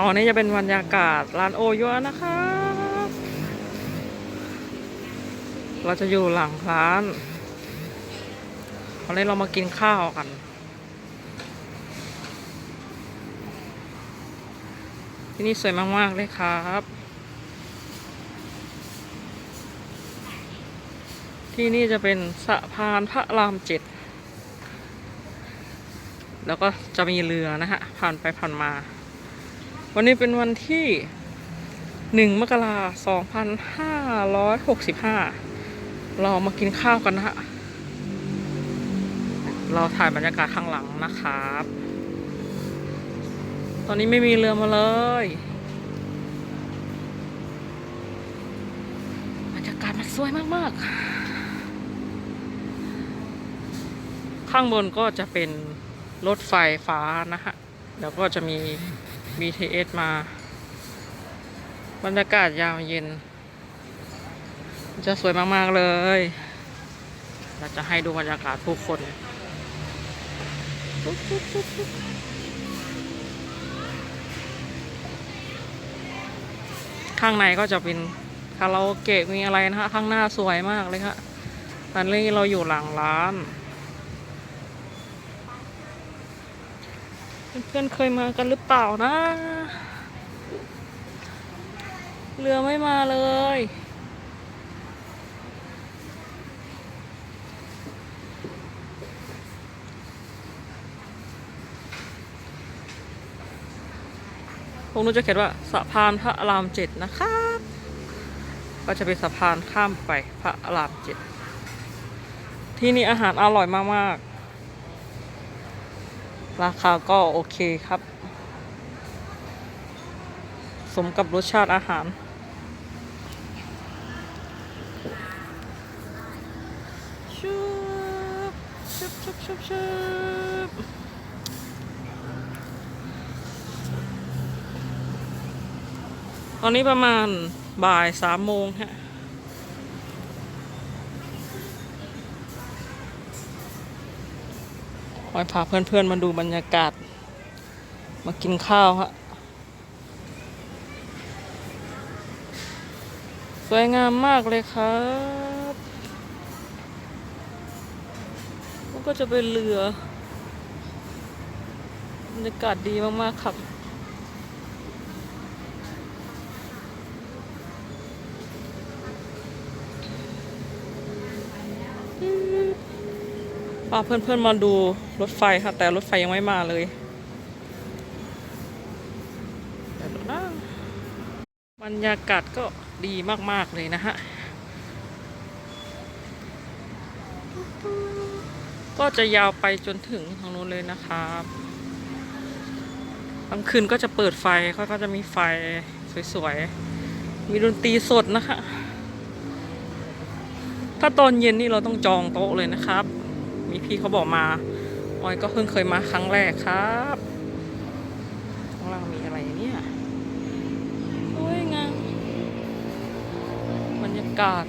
ตอนนี้จะเป็นบรรยากาศร้านโอยัวนะครับเราจะอยู่หลังร้านวันนี้เรามากินข้าวกันที่นี่สวยมาก ๆ เลยครับ ที่นี่จะเป็นสะพานพระรามเจ็ด แล้วก็จะมีเรือนะฮะ ผ่านไปผ่านมา วันนี้เป็นวันที่หนึ่งมกราสองพันห้าร้อยหกสิบห้าเรามากินข้าวกันนะฮะ เราถ่ายบรรยากาศข้างหลังนะครับ ตอนนี้ไม่มีเรือมาเลย บรรยากาศมันสวยมาก ๆ ข้างบนก็จะเป็นรถไฟฟ้านะฮะ แล้วก็จะมี BTS มา บรรยากาศยามเย็น จะสวยมากๆเลย เราจะให้ดูบรรยากาศผู้คนข้างในก็จะเป็นคาราโอเกะมีอะไรนะฮะข้างหน้าสวยมากเลยค่ะตอนนี้เราอยู่หลังร้าน เพื่อนๆเคยมากันหรือเปล่านะ เรือไม่มาเลยพวกนู้นจะเขียนว่าสะพานพระรามเจ็ดนะครับ ก็จะเป็นสะพานข้ามไปพระรามเจ็ดที่นี่อาหารอร่อยมากๆ ราคาก็โอเคครับ สมกับรสชาติอาหาร ชุบชุบชุบชุบชุบตอนนี้ประมาณบ่ายสามโมงฮะ อยพาเพื่อนๆมาดูบรรยากาศ มากินข้าวฮะ สวยงามมากเลยครับมันก็จะเป็นเรือบรรยากาศดีมากๆครับ พาเพื่อนๆมาดูรถไฟค่ะ แต่รถไฟยังไม่มาเลยเดี๋ยวดูนะบรรยากาศก็ดีมาก ๆ เลยนะฮะ ก็จะยาวไปจนถึงทางนู้นเลยนะครับกลางคืนก็จะเปิดไฟเขาก็จะมีไฟสวย ๆ มีดนตรีสดนะคะ ถ้าตอนเย็นนี่เราต้องจองโต๊ะเลยนะครับ มีพี่เขาบอกมาออยก็เพิ่งเคยมาครั้งแรกครับข้างล่างมีอะไรเนี่ยสวยงามบรรยากาศ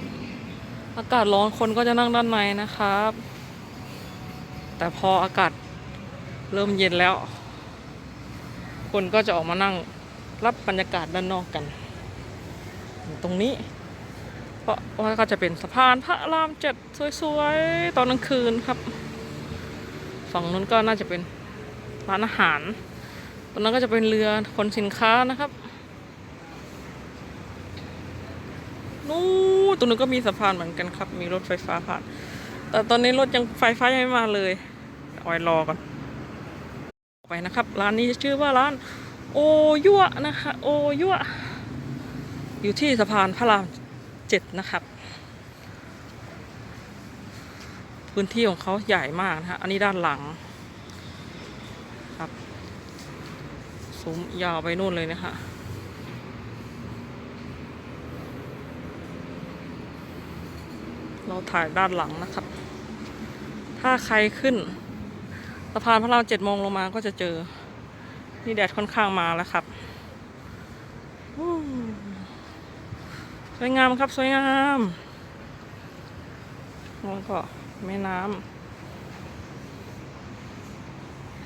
อากาศร้อนคนก็จะนั่งด้านในนะครับ แต่พออากาศเริ่มเย็นแล้ว คนก็จะออกมานั่งรับบรรยากาศด้านนอกกัน ตรงนี้ เพราะว่าก็จะเป็นสะพานพระรามเจ็ดสวยๆ ตอนกลางคืนครับฝั่งนู้นก็น่าจะเป็นร้านอาหารตรงนั้นก็จะเป็นเรือขนสินค้านะครับ นู้นตรงนู้นก็มีสะพานเหมือนกันครับ มีรถไฟฟ้าผ่าน แต่ตอนนี้รถยังไฟฟ้ายังไม่มาเลยออยรอก่อนไปนะครับ ร้านนี้ชื่อว่าร้านโอยั่วนะคะ โอยั่วอยู่ที่สะพานพระราม เจ็ดนะครับ พื้นที่ของเขาใหญ่มากนะฮะอันนี้ด้านหลังครับซุ้มยาวไปนู่นเลยนะฮะเราถ่ายด้านหลังนะครับ ถ้าใครขึ้นสะพานพระรามเจ็ดโมงลงมาก็จะเจอ นี่แดดค่อนข้างมาแล้วครับ สวยงามครับสวยงามแล้วก็แม่น้ำ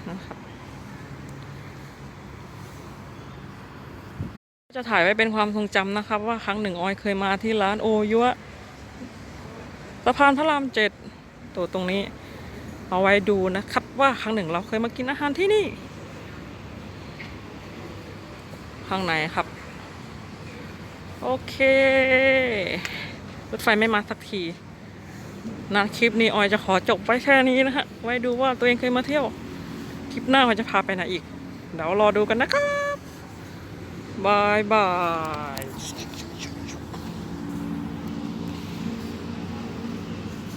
นะครับ จะถ่ายไว้เป็นความทรงจำนะครับ ว่าครั้งหนึ่งออยเคยมาที่ร้านโอยัวสะพานพระรามเจ็ดตัวตรงนี้ เอาไว้ดูนะครับว่าครั้งหนึ่งเราเคยมากินอาหารที่นี่ ข้างในครับ โอเค รถไฟไม่มาสักทีนะคลิปนี้ออยจะขอจบไว้แค่นี้นะฮะ ไว้ดูว่าตัวเองเคยมาเที่ยว คลิปหน้าออยจะพาไปไหนอีก เดี๋ยวรอดูกันนะครับบายบาย